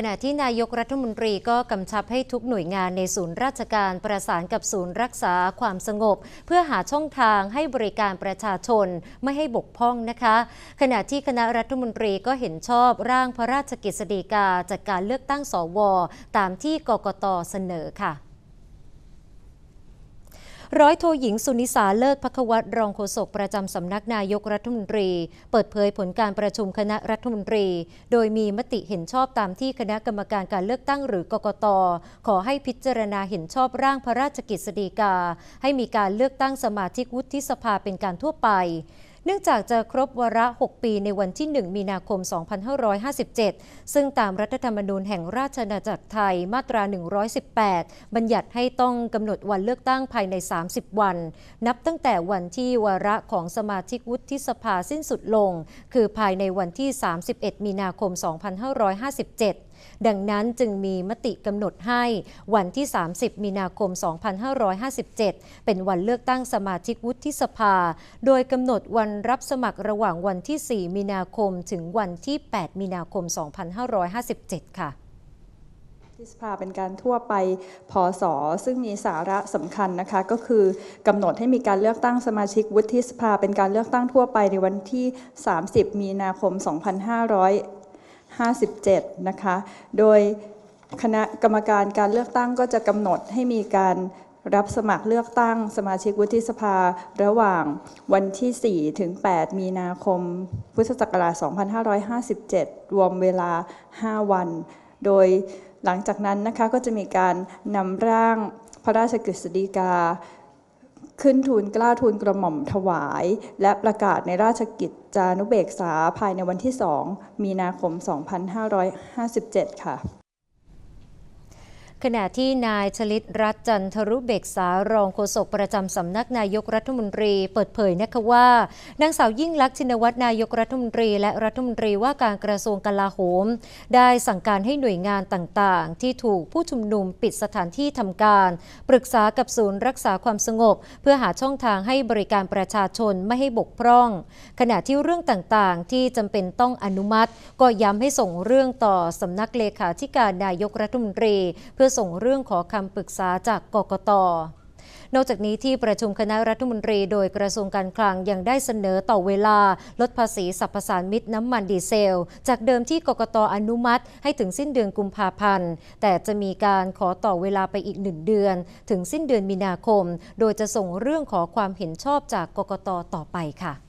ขณะที่นายกรัฐมนตรีก็กำชับให้ทุกหน่วยงานในศูนย์ราชการประสานกับศูนย์รักษาความสงบ เพื่อหาช่องทางให้บริการประชาชนไม่ให้บกพร่องนะคะ ขณะที่คณะรัฐมนตรีก็เห็นชอบร่างพระราชกิจสีกาจากการเลือกตั้งสว ตามที่กกตเสนอค่ะ ร้อยโทหญิงสุนิสาเลิศพักวัตรรองโฆษกประจำสำนักนายกรัฐมนตรี เปิดเผยผลการประชุมคณะรัฐมนตรี โดยมีมติเห็นชอบตามที่คณะกรรมการการเลือกตั้งหรือกกต ขอให้พิจารณาเห็นชอบร่างพระราชกิจสีกา ให้มีการเลือกตั้งสมาชิกวุฒิสภาเป็นการทั่วไป เนื่องจากจะครบวาระ 6 ปีในวันที่ 1 มีนาคม 2557 ซึ่งตามรัฐธรรมนูญแห่งราชอาณาจักรไทยมาตรา 118 บัญญัติให้ต้องกำหนดวันเลือกตั้งภายใน 30 วัน นับตั้งแต่วันที่วาระของสมาชิกวุฒิสภาสิ้นสุดลง คือภายในวันที่ 31 มีนาคม 2557 ดังนั้นจึงมีมติกำหนดให้วันที่ 30 มีนาคม 2557 เป็นวันเลือกตั้งสมาชิกวุฒิสภา โดยกำหนดวันรับสมัครระหว่างวันที่ 4 มีนาคมถึงวันที่ 8 มีนาคม 2557 ค่ะที่สภาเป็นการทั่วไปพศซึ่งมีสาระสำคัญนะคะ ก็คือกำหนดให้มีการเลือกตั้งสมาชิกวุฒิสภา เป็นการเลือกตั้งทั่วไปในวันที่ 30 มีนาคม 57 นะคะ โดยคณะกรรมการการเลือกตั้งก็จะกำหนดให้มีการรับสมัครเลือกตั้งสมาชิกวุฒิสภาระหว่างวันที่ 4 ถึง 8 มีนาคม พุทธศักราช 2557 รวมเวลา 5 วัน โดยหลังจากนั้นนะคะก็จะมีการนำร่างพระราชกฤษฎีกา ขึ้นทูลกล้าทูลกระหม่อมถวาย และประกาศในราชกิจ จานุเบกษาภายในวันที่ 2 มีนาคม 2557 ค่ะ ขณะที่นายชลิตรัตน์จันทรุเบกษารองโฆษกประจำสำนักนายกรัฐมนตรี เปิดเผยนะคะว่านางสาวยิ่งลักษณ์ชินวัตรนายกรัฐมนตรี และรัฐมนตรีว่าการกระทรวงกลาโหม ได้สั่งการให้หน่วยงานต่างๆ ที่ถูกผู้ชุมนุมปิดสถานที่ทำการ ปรึกษากับศูนย์รักษาความสงบ เพื่อหาช่องทางให้บริการประชาชนไม่ให้บกพร่อง ขณะที่เรื่องต่างๆ ที่จำเป็นต้องอนุมัติ ก็ย้ำให้ส่งเรื่องต่อสำนักเลขาธิการนายกรัฐมนตรี เพื่อส่งเรื่องขอคำปรึกษาจากกกตนอกจากนี้ที่ประชุมคณะรัฐมนตรีโดยกระทรวงการคลังยังได้เสนอต่อเวลา ลดภาษีสรรพสานมิตรน้ำมันดีเซล จากเดิมที่กกตอนุมัติ ให้ถึงสิ้นเดือนกุมภาพันธ์ แต่จะมีการขอต่อเวลาไปอีกหนึ่งเดือน ถึงสิ้นเดือนมีนาคม โดยจะส่งเรื่องขอความเห็นชอบจากกกตต่อไปค่ะ